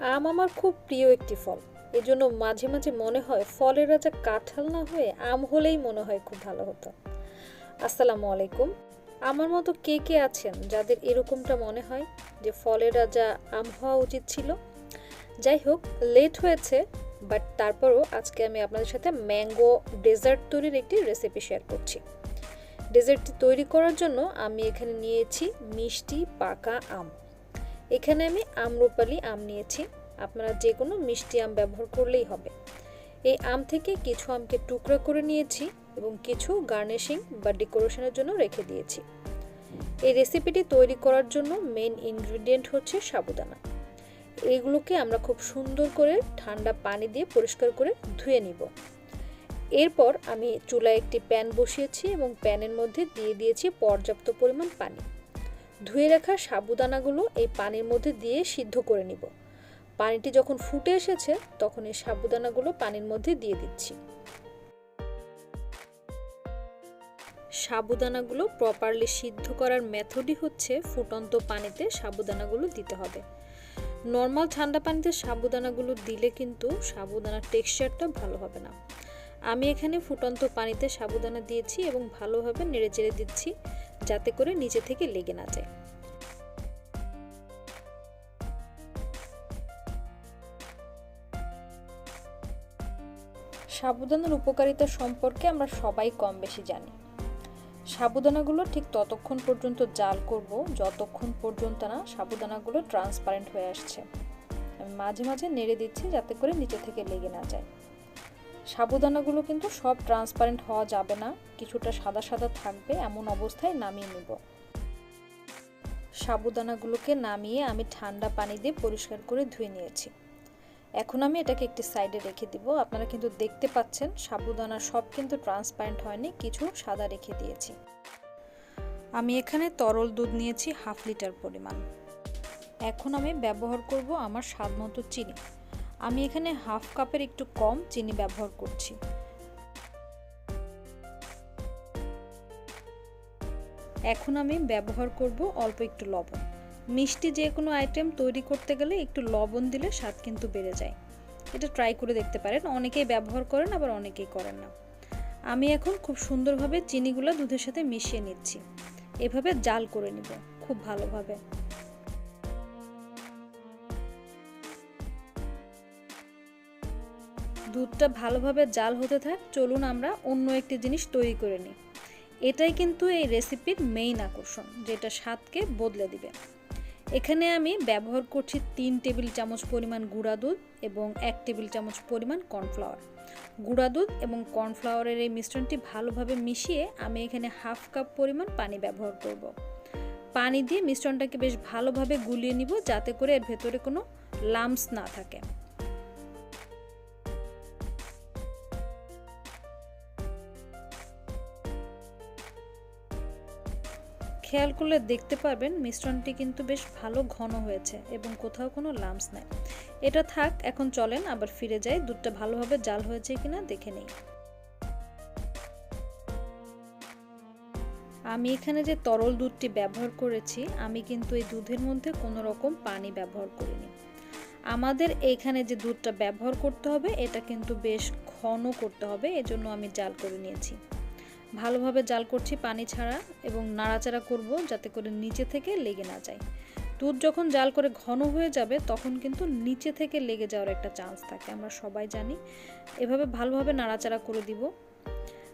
আম আমার খুব প্রিয় একটি ফল। এজন্য মাঝে মাঝে মনে হয় ফলের রাজা কাঁঠাল না হয়ে আম হলেই মনে হয় খুব ভালো হতো। আসসালামু আলাইকুম। আমার মতো কে কে আছেন যাদের এরকমটা মনে হয় যে ফলের রাজা আম হওয়া উচিত ছিল? যাই হোক লেট হয়েছে বাট তারপরও আজকে আমি আপনাদের সাথে ম্যাঙ্গো ডেজার্ট তৈরির একটি রেসিপি শেয়ার করছি। ডেজার্টটি তৈরি করার জন্য আমি এখানে নিয়েছি মিষ্টি পাকা আম। এখানে আমি আমরুপালি আম নিয়েছি। আপনারা যে কোনো মিষ্টি আম ব্যবহার করলেই হবে। এই আম থেকে কিছু আমকে টুকরা করে নিয়েছি এবং কিছু গার্নিশিং বা ডেকোরেশনের জন্য রেখে দিয়েছি। এই রেসিপিটি তৈরি করার জন্য মেন ইনগ্রিডিয়েন্ট হচ্ছে সাবুদানা। এগুলোকে আমরা খুব সুন্দর করে ঠান্ডা পানি দিয়ে পরিষ্কার করে ধুয়ে নিব। এরপর আমি চুলায় একটি প্যান বসিয়েছি এবং প্যানের মধ্যে দিয়ে দিয়েছি পর্যাপ্ত পরিমাণ পানি। ধুয়ে রাখা সাবুদানাগুলো এই পানির মধ্যে দিয়ে সিদ্ধ করে নিব। পানিটি যখন ফুটে এসেছে, তখন এই সাবুদানাগুলো পানির মধ্যে দিয়ে দিচ্ছি। সাবুদানাগুলো প্রপারলি সিদ্ধ করার মেথডই হচ্ছে ফুটন্ত পানিতে সাবুদানাগুলো দিতে হবে। নর্মাল ঠান্ডা পানিতে সাবুদানাগুলো দিলে কিন্তু সাবুদানার টেক্সচারটা ভালো হবে না। আমি এখানে ফুটন্ত পানিতে সাবুদানা দিয়েছি এবং ভালোভাবে নেড়ে চেড়ে দিচ্ছি, যাতে করে নিচে থেকে লেগে না যায়। সাবুদানার উপকারিতা সম্পর্কে আমরা সবাই কম বেশি জানি। সাবুদানাগুলো ঠিক ততক্ষণ পর্যন্ত জাল করব, যতক্ষণ পর্যন্ত না সাবুদানাগুলো ট্রান্সপারেন্ট হয়ে আসছে। আমি মাঝে মাঝে নেড়ে দিচ্ছি যাতে করে নিচে থেকে লেগে না যায়। সাবুদানাগুলো কিন্তু সব ট্রান্সপারেন্ট হওয়া যাবে না, কিছুটা সাদা সাদা থাকবে, এমন অবস্থায় নামিয়ে নেব। সাবুদানাগুলোকে নামিয়ে আমি ঠান্ডা পানি দিয়ে পরিষ্কার করে ধুয়ে নিয়েছি। এখন আমি এটাকে একটি সাইডে রেখে দিব। আপনারা কিন্তু দেখতে পাচ্ছেন, সাবুদানা সব কিন্তু ট্রান্সপারেন্ট হয়নি, কিছু সাদা রেখে দিয়েছি। আমি এখানে তরল দুধ নিয়েছি হাফ লিটার পরিমাণ। এখন আমি ব্যবহার করব আমার স্বাদ মতো চিনি। আমি এখানে হাফ কাপের একটু কম চিনি ব্যবহার করছি। এখন আমি ব্যবহার করব অল্প একটু লবণ। মিষ্টি যে কোনো আইটেম তৈরি করতে গেলে একটু লবণ দিলে স্বাদ কিন্তু বেড়ে যায়। এটা ট্রাই করে দেখতে পারেন। অনেকেই ব্যবহার করেন, আবার অনেকেই করেন না। আমি এখন খুব সুন্দরভাবে চিনিগুলো দুধের সাথে মিশিয়ে নিচ্ছি। এভাবে জাল করে নিব, খুব ভালোভাবে। দুধটা ভালোভাবে জাল হতে থাক, চলুন আমরা অন্য একটি জিনিস তৈরি করে নিই। এটাই কিন্তু এই রেসিপির মেইন আকর্ষণ, যেটা স্বাদকে বদলে দিবে। এখানে আমি ব্যবহার করছি তিন টেবিল চামচ পরিমাণ গুঁড়া দুধ এবং এক টেবিল চামচ পরিমাণ কর্নফ্লাওয়ার গুঁড়া দুধ এবং কর্নফ্লাওয়ারের এই মিশ্রণটি ভালোভাবে মিশিয়ে আমি এখানে হাফ কাপ পরিমাণ পানি ব্যবহার করব। পানি দিয়ে মিশ্রণটাকে বেশ ভালোভাবে গুলিয়ে নিব যাতে করে এর ভেতরে কোনো লাম্পস না থাকে খেয়াল করলে দেখতে পারবেন মিশ্রণটি কিন্তু বেশ ভালো ঘন হয়েছে এবং কোথাও কোনো লামস নাই। এটা থাক, এখন চলেন, আবার ফিরে যাই। দুধটা ভালোভাবে জাল হয়েছে কিনা দেখে নেই। আমি এখানে যে তরল দুধটি ব্যবহার করেছি, আমি কিন্তু এই দুধের মধ্যে কোনো রকম পানি ব্যবহার করিনি। আমাদের এইখানে যে দুধটা ব্যবহার করতে হবে, এটা কিন্তু বেশ ঘন করতে হবে, এজন্য আমি জাল করে নিয়েছি। ভালোভাবে জাল করছি পানি ছাড়া এবং নাড়াচাড়া করব যাতে করে নিচে থেকে লেগে না যায়। দুধ যখন জাল করে ঘন হয়ে যাবে, তখন কিন্তু নিচে থেকে লেগে যাওয়ার একটা চান্স থাকে, আমরা সবাই জানি। এভাবে ভালোভাবে নাড়াচাড়া করে দিব।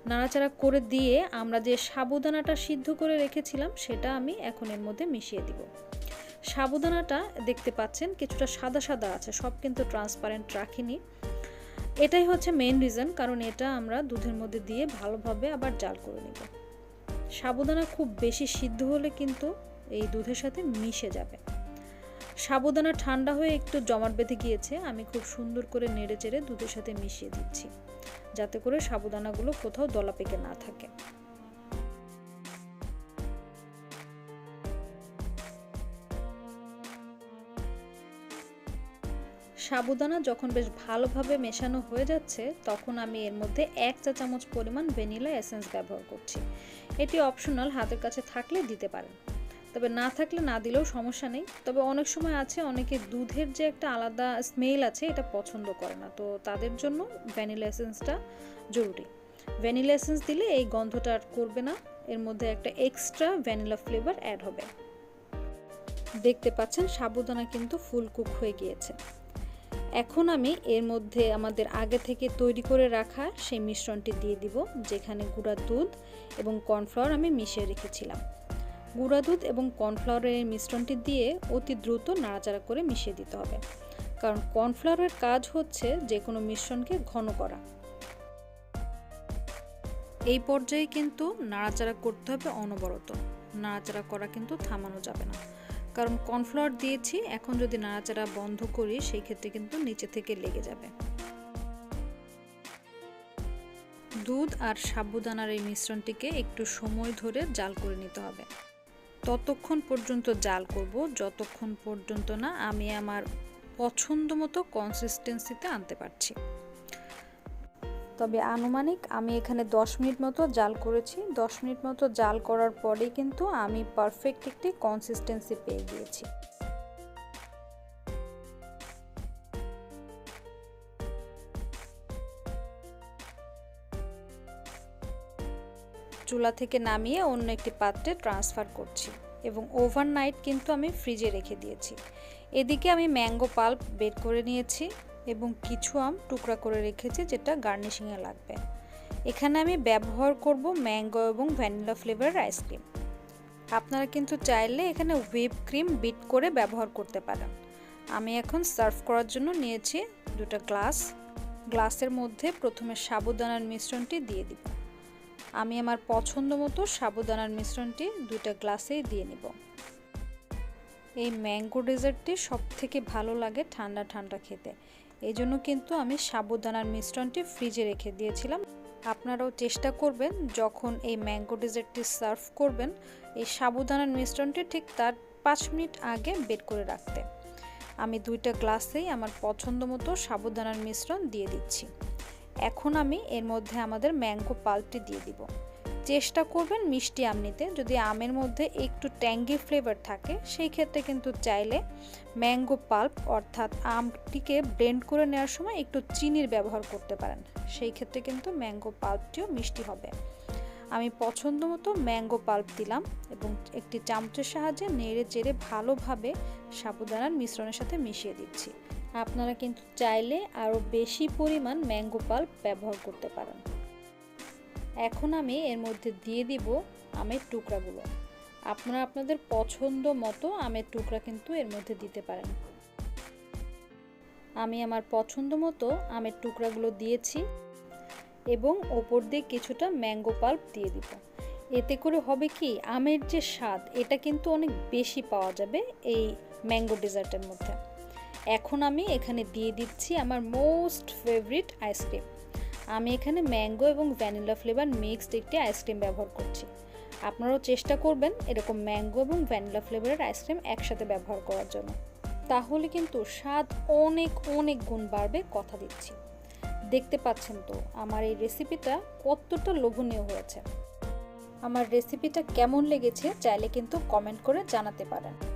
নাড়াচাড়া করে দিয়ে আমরা যে সাবুদানাটা সিদ্ধ করে রেখেছিলাম, সেটা আমি এখন এর মধ্যে মিশিয়ে দিব। সাবুদানাটা দেখতে পাচ্ছেন, কিছুটা সাদা সাদা আছে, সব কিন্তু ট্রান্সপারেন্ট রাখিনি। এটাই হচ্ছে মেন রিজন কারণ এটা আমরা দুধের মধ্যে দিয়ে ভালোভাবে আবার জাল করে নেব। সাবুদানা খুব বেশি সিদ্ধ হলে কিন্তু এই দুধের সাথে মিশে যাবে। সাবুদানা ঠান্ডা হয়ে একটু জমাট বেঁধে গিয়েছে, আমি খুব সুন্দর করে নেড়ে চেড়ে দুধের সাথে মিশিয়ে দিচ্ছি, যাতে করে সাবুদানাগুলো কোথাও দলা পেকে না থাকে। সাবুদানা যখন বেশ ভালোভাবে মেশানো হয়ে যাচ্ছে, তখন আমি এর মধ্যে এক চা চামচ পরিমাণ ভ্যানিলা এসেন্স ব্যবহার করছি। এটি অপশনাল, হাতের কাছে থাকলে দিতে পারেন। তবে না থাকলে না দিলেও সমস্যা নেই। তবে অনেক সময় আছে, অনেকে দুধের যে একটা আলাদা স্মেল আছে, এটা পছন্দ করে না। তো তাদের জন্য ভ্যানিলা এসেন্সটা জরুরি। ভ্যানিলা এসেন্স দিলে এই গন্ধটা আর করবে না। এর মধ্যে একটা এক্সট্রা ভ্যানিলা ফ্লেভার অ্যাড হবে। দেখতে পাচ্ছেন, সাবুদানা কিন্তু ফুল কুক হয়ে গিয়েছে। এখন আমি এর মধ্যে আমাদের আগে থেকে তৈরি করে রাখা সেই মিশ্রণটি দিয়ে দিব, যেখানে গুঁড়া দুধ এবং কর্নফ্লাওয়ার আমি মিশিয়ে রেখেছিলাম। গুঁড়া দুধ এবং কর্নফ্লাওয়ারের এই মিশ্রণটি দিয়ে অতি দ্রুত নাড়াচাড়া করে মিশিয়ে দিতে হবে। কারণ কর্নফ্লাওয়ারের কাজ হচ্ছে যে কোনো মিশ্রণকে ঘন করা। এই পর্যায়ে কিন্তু নাড়াচাড়া করতে হবে অনবরত। নাড়াচাড়া করা কিন্তু থামানো যাবে না। কারণ কর্নফ্লাওয়ার দিয়েছি, এখন যদি নাড়াচাড়া বন্ধ করি, সেই ক্ষেত্রে কিন্তু নিচে থেকে লেগে যাবে। দুধ আর সাবুদানার এই মিশ্রণটিকে একটু সময় ধরে জাল করে নিতে হবে। ততক্ষণ পর্যন্ত জাল করব, যতক্ষণ পর্যন্ত না আমি আমার পছন্দ মতো কনসিস্টেন্সিতে আনতে পারছি। তবে আনুমানিক আমি এখানে 10 মিনিট মতো জাল করেছি। 10 মিনিট মতো জাল করার পরেই কিন্তু আমি পারফেক্ট একটি কনসিস্টেন্সি পেয়ে গিয়েছি। চুলা থেকে নামিয়ে অন্য একটি পাত্রে ট্রান্সফার করছি এবং ওভারনাইট কিন্তু আমি ফ্রিজে রেখে দিয়েছি। এদিকে আমি ম্যাঙ্গো পাল্প বের করে নিয়েছি। এবং কিছু আম টুকরা করে রেখেছি যেটা গার্নিশিংয়ে লাগবে। এখানে আমি ব্যবহার করব ম্যাঙ্গো এবং ভ্যানিলা ফ্লেভারের আইসক্রিম আপনারা কিন্তু চাইলে এখানে হুইপ ক্রিম বিট করে ব্যবহার করতে পারেন। আমি এখন সার্ভ করার জন্য নিয়েছি দুটো গ্লাস গ্লাসের মধ্যে প্রথমে সাবুদানার মিশ্রণটি দিয়ে দিব। আমি আমার পছন্দ মতো সাবুদানার মিশ্রণটি দুইটা গ্লাসেই দিয়ে নিব। এই ম্যাঙ্গো ডেজার্টটি সব থেকে ভালো লাগে ঠান্ডা ঠান্ডা খেতে। এই জন্য কিন্তু আমি সাবুদানার মিশ্রণটি ফ্রিজে রেখে দিয়েছিলাম। আপনারাও চেষ্টা করবেন যখন এই ম্যাঙ্গো ডেজার্টটি সার্ভ করবেন, এই সাবুদানার মিশ্রণটি ঠিক তার পাঁচ মিনিট আগে বের করে রাখতে। আমি দুইটা গ্লাসেই আমার পছন্দ মতো সাবুদানার মিশ্রণ দিয়ে দিচ্ছি। এখন আমি এর মধ্যে আমাদের ম্যাঙ্গো পাল্পটি দিয়ে দিব। চেষ্টা করবেন মিষ্টি আম নিতে। যদি আমের মধ্যে একটু ট্যাঙ্গি ফ্লেভার থাকে, সেই ক্ষেত্রে কিন্তু চাইলে ম্যাঙ্গো পাল্প অর্থাৎ আমটিকে ব্লেন্ড করে নেওয়ার সময় একটু চিনির ব্যবহার করতে পারেন। সেই ক্ষেত্রে কিন্তু ম্যাঙ্গো পাল্পটিও মিষ্টি হবে। আমি পছন্দ মতো ম্যাঙ্গো পাল্প দিলাম এবং একটি চামচের সাহায্যে নেড়ে চেড়ে ভালোভাবে সাবুদানার মিশ্রণের সাথে মিশিয়ে দিচ্ছি। আপনারা কিন্তু চাইলে আরও বেশি পরিমাণ ম্যাঙ্গো পাল্প ব্যবহার করতে পারেন। এখন আমি এর মধ্যে দিয়ে দিব আমের টুকরাগুলো। আপনারা আপনাদের পছন্দ মতো আমের টুকরা কিন্তু এর মধ্যে দিতে পারেন। আমি আমার পছন্দ মতো আমের টুকরাগুলো দিয়েছি এবং ওপর দিয়ে কিছুটা ম্যাঙ্গো পাল্প দিয়ে দিব। এতে করে হবে কি, আমের যে স্বাদ, এটা কিন্তু অনেক বেশি পাওয়া যাবে এই ম্যাঙ্গো ডেজার্টের মধ্যে। এখন আমি এখানে দিয়ে দিচ্ছি আমার মোস্ট ফেভারিট আইসক্রিম। আমি এখানে ম্যাঙ্গো এবং ভ্যানিলা ফ্লেভার মিক্সড একটি আইসক্রিম ব্যবহার করছি। আপনারাও চেষ্টা করবেন এরকম ম্যাঙ্গো এবং ভ্যানিলা ফ্লেভারের আইসক্রিম একসাথে ব্যবহার করার জন্য। তাহলে কিন্তু স্বাদ অনেক অনেক গুণ বাড়বে কথা দিচ্ছি। দেখতে পাচ্ছেন তো, আমার এই রেসিপিটা কতটা লোভনীয় হয়েছে। আমার রেসিপিটা কেমন লেগেছে চাইলে কিন্তু কমেন্ট করে জানাতে পারেন।